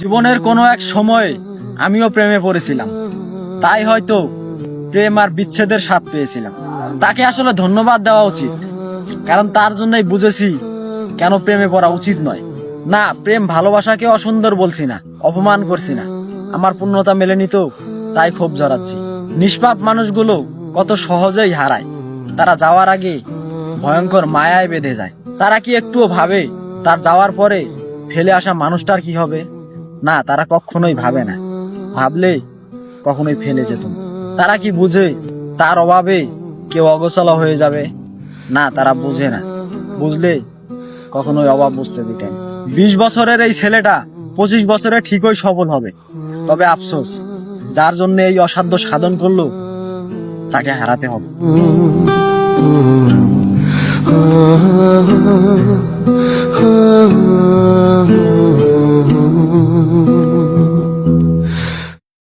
জীবনের কোনো এক সময়ে আমিও প্রেমে পড়েছিলাম। তাই হয়তো প্রেম আর বিচ্ছেদের স্বাদ পেয়েছিলাম। তাকে আসলে ধন্যবাদ দেওয়া উচিত। কারণ তার জন্যই বুঝেছি কেন প্রেমে পড়া উচিত নয়। না, প্রেম ভালোবাসাকে অসুন্দর বলছি না, অপমান করছি না। আমার পূর্ণতা মেলেনি তো, তাই ক্ষোভ জড়াচ্ছি। নিষ্পাপ মানুষগুলো কত সহজেই হারায়। তারা যাওয়ার আগে ভয়ঙ্কর মায়ায় বেঁধে যায়। তারা কি একটুও ভাবে, তার যাওয়ার পরে ফেলে আসা মানুষটার কি হবে? না, তারা কখনোই ভাবে না। ভাবলে কখনোই ফেলে যেত তারা কি বুঝে? তার অভাবে কেউ অগোছালা হয়ে যাবে? না, তারা বুঝে না। বুঝলে কখনোই অভাব বুঝতে দিতেন বিশ বছরের এই ছেলেটা পঁচিশ বছরে ঠিকই সফল হবে। তবে আফসোস, যার জন্য এই অসাধ্য সাধন করল, তাকে হারাতে হবে.